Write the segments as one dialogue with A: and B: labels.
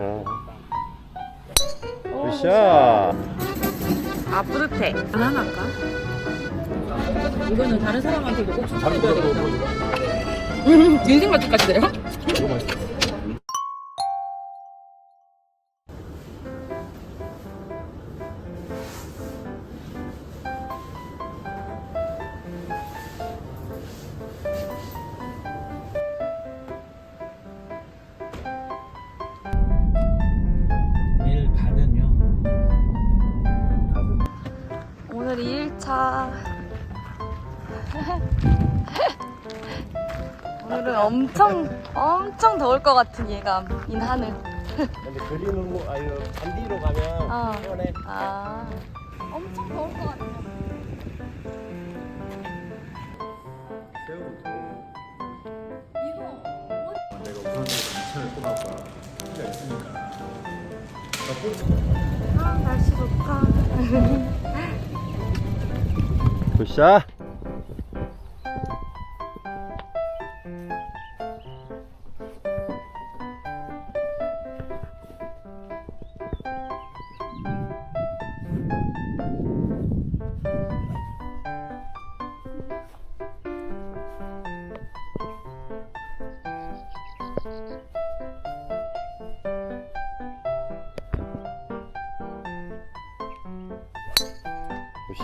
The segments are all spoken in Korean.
A: 어. 굿샷.
B: 아 뿌듯해. 하나 할까? 이거는 다른 사람한테도 꼭 추천해줘야 되겠다. 음, 인생 맛집까지 돼요?
C: 일
B: 오늘은 엄청 엄청 더울 것 같은 예감. 인 하늘.
A: 근데 그리는 거 아유 반디로 가면
B: 어.
A: 시원해.
B: 아 엄청 더울 것 같아. 이거
C: 내가 우선으로 2천을 꼽아봐. 필요 있으니까.
B: 아 날씨 좋다.
A: 굿샷.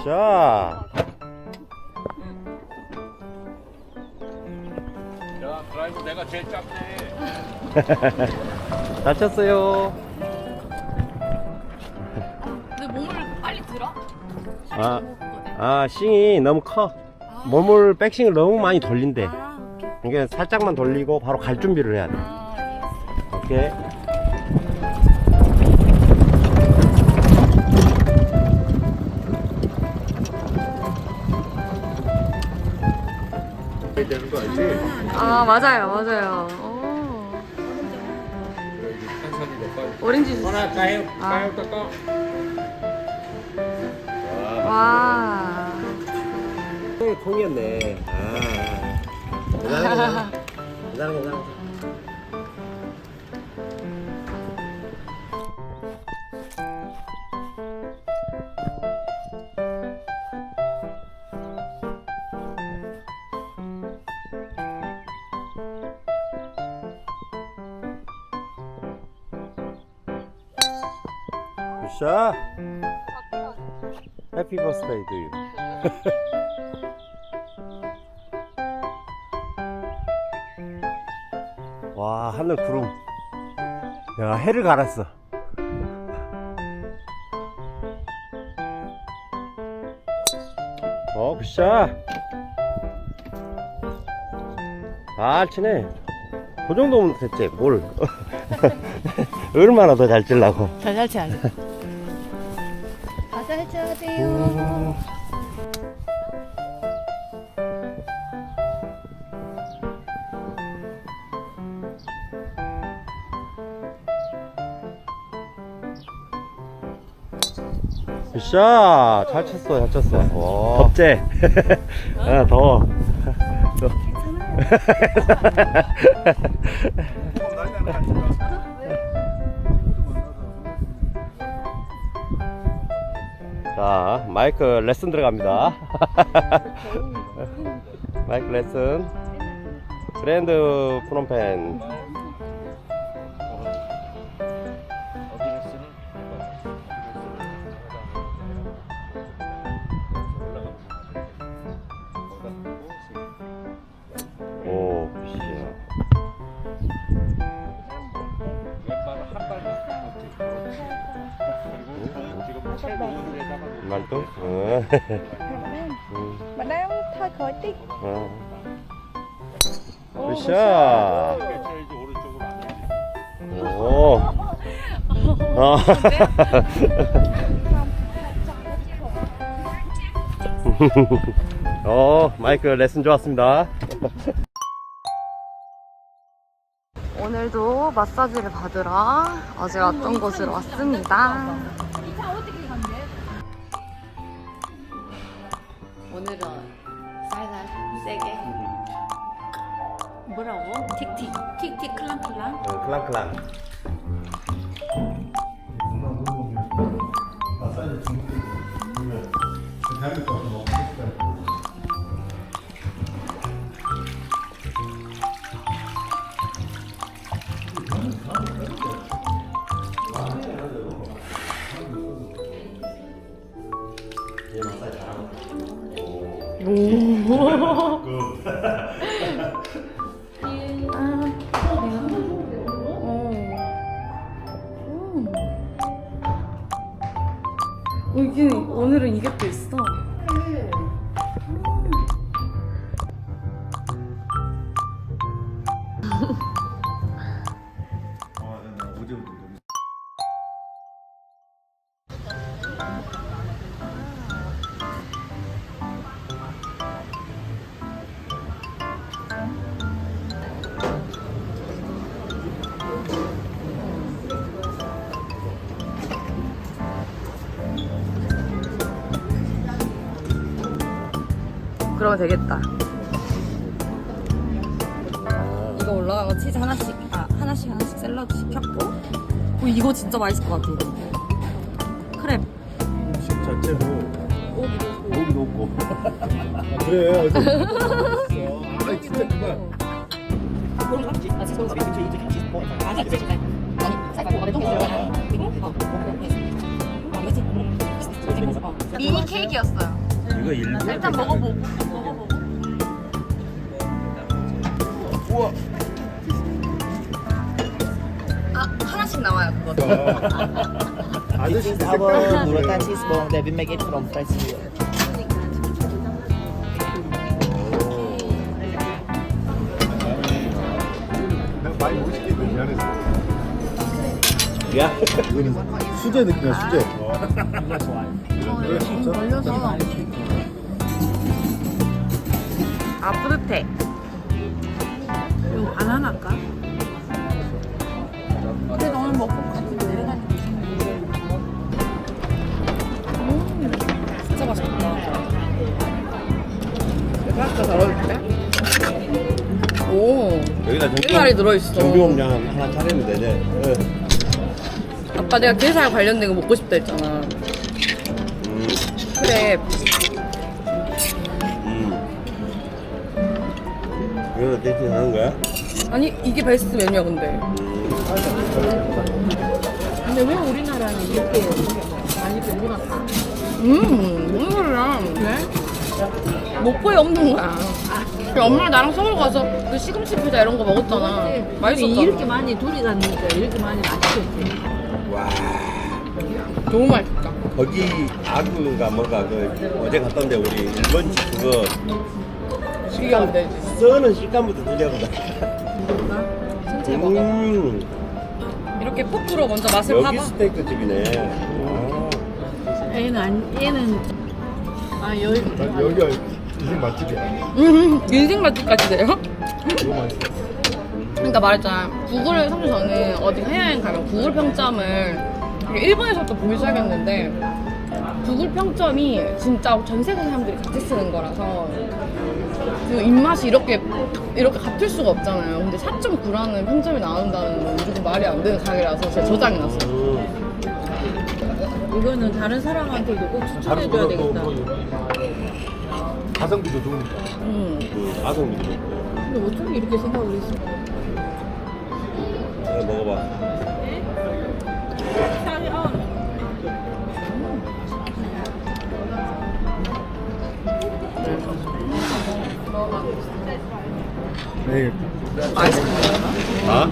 A: 샷.
C: 야, 드라이브 내가 제일 짧네.
A: 잘 쳤어요.
B: 내 몸을 빨리 들어?
A: 아, 아, 싱이 너무 커. 몸을 백싱을 너무 많이 돌린대.
B: 아 오케이.
A: 이게 살짝만 돌리고 바로 갈 준비를 해야 돼.
B: 아 알겠어.
A: 오케이.
C: 해야 되는 거 알지?
B: 아 맞아요 맞아요. 오.
C: 여기 탄산이 몇 발?
B: 오렌지 주스.
C: 하나 까요,
B: 아.
C: 까요, 깎아.
B: 와.
A: 통이었네. 아. 괜찮아, 괜찮아. 괜찮 아. 굿샷. 해피 버스데이 투 유. 와 하늘 구름 야 해를 갈았어 어 굿샷 잘 치네 그 정도면 됐지 뭘 얼마나 더 잘 찔라고
B: 잘잘 쳐야 돼. 쳐야 돼요.
A: 굿샷 잘 쳤어 잘 쳤어 와. 덥지? 아 더워 자 마이크 레슨 들어갑니다. 마이크 레슨. 그랜드 프롬펜 말도? 어.
D: Bạn đang thôi khỏi tí
A: 어. 굿샷
C: 쳐야지 오른쪽으로 안 해.
A: 오. 어. 어, 마이크 레슨 좋았습니다.
B: 오늘도 마사지를 받으러 어제 왔던 곳으로 왔습니다. 오늘은 살살 세게. 뭐라고? 틱틱 틱틱 클랑클랑?
A: 어, 클랑클랑.
D: 아 사이즈 중국 대한민국 오늘은 이게 또 있어. 그러면 되겠다. 이거 올라간 거 치즈 하나씩, 아, 하나씩 하나씩 샐러드 시켰고. 어, 이거 진짜 맛있을 것 같아. 크랩.
A: 음식 자체로 고기도 없고
C: 그래 어제 아 진짜 그만
D: 미니 케이크였어요.
A: 이거 일본
D: 일단 먹어보고.
A: 우와
D: 아, 하나씩 나와요, 그거.
C: 아저씨
E: This is our burrata cheese bone that we make it from fresh milk.
C: 내가 많이 못 시켰는데 미안해서
A: 야
C: 이거는 수제 느낌이야 수제.
D: 아, 뿌듯해. 이거 바나나일까? 근데 오늘 먹고 같이 내려가는 게 음, 진짜 맛있다. 잘 어울리는데? 오,
A: 여기다
D: 게살이 들어있어.
A: 정비공장 하나 차리면 되지 응.
D: 아빠 내가 게살 관련된 거 먹고 싶다 했잖아.
A: 음,
D: 그래,
A: 음. 이거 대신 하는 거야?
D: 아니 이게 베스트 메뉴야 근데.
A: 음.
F: 근데 왜 우리나라는 이렇게 많이 배보다 다?
D: 음, 무슨 소리야? 왜? 목포에 없는 거야. 우리 엄마랑 나랑 서울 가서 그 시금치 피자 이런 거 먹었잖아. 맛있었잖아.
F: 이렇게 많이 둘이 다니니까 이렇게 많이 맛있겠지.
A: 와
D: 너무 맛있다.
A: 거기 아구가 뭐가 그 어제 갔던 데 우리 일본집 그거
D: 이게 안 되지.
A: 써는 식감부터 틀려보다
F: 전체 먹어.
A: 음
D: 이렇게 포크로 먼저 맛을
A: 여기
D: 봐봐.
A: 스테이크 집이네 아.
F: 얘는 안, 얘는 아 여기
C: 난 여기가 인생 맛집이야
D: 음, 인생 맛집까지 돼요?
C: 너무 맛있어
D: 그러니까 말했잖아. 구글 삼주 전에 어디 해외여행 가면 구글 평점을 이게 일본에서도 보기 시작했는데 구글 평점이 진짜 전 세계 사람들이 같이 쓰는 거라서 그 입맛이 이렇게 이렇게 같을 수가 없잖아요. 근데 4.9라는 평점이 나온다는 건 무조건 말이 안 되는 가게라서 제가 저장이 났어요.
A: 음.
F: 이거는 다른 사람한테도 꼭 추천해줘야 되겠다.
C: 뭐 가성비도 좋으니까
D: 음.
A: 음, 가성비도 좋고
F: 근데 어떻게 이렇게 생각을 했어?
A: 이거 먹어봐
C: 네
A: 아?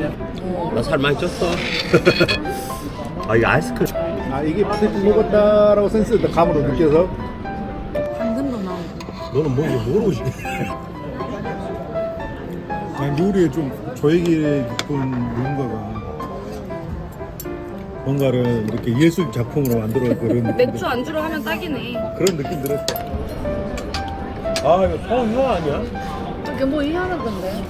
A: 나 살 많이 쪘어 아 이거 아이스크림
C: 아 이게 포테이토 먹었다라고 센스 감으로 느껴서
F: 당근도 나오고.
A: 너는 뭐 모르고 싶어
C: 아니 요리에 좀 저에게 깊은 뭔가가 뭔가를 이렇게 예술 작품으로 만들어 그런 느낌
D: 맥주 안주로 하면 딱이네.
C: 그런 느낌 들었어
A: 아 이거 서울 혀 아니야?
F: 이게 뭐 희한한 건데?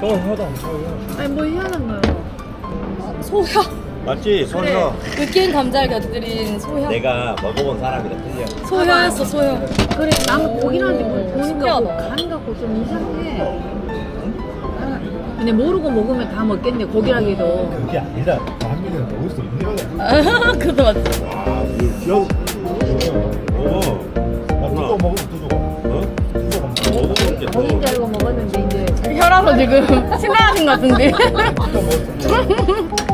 A: 서울혀다 서울혀
F: 아니 뭐 희한한 거야?
D: 소혀.
A: 맞지? 서울혀
D: 으깬 감자를 곁들인 소혀.
A: 내가 먹어본 사람이라 틀려
D: 소혀였어 소혀.
F: 그래 나는 보긴 하는데 뭐 보니까
D: 신기하다.
F: 뭐간 갖고 좀 이상해. 근데 모르고 먹으면 다 먹겠네 고기라기도.
C: 그게 아니라 한민이는 먹을 수 있는 거야
D: 그것도 맞지.
C: 아 귀여워
A: 오
F: 먹었는데 이제
D: 혈압도 지금 심각하신 것 같은데.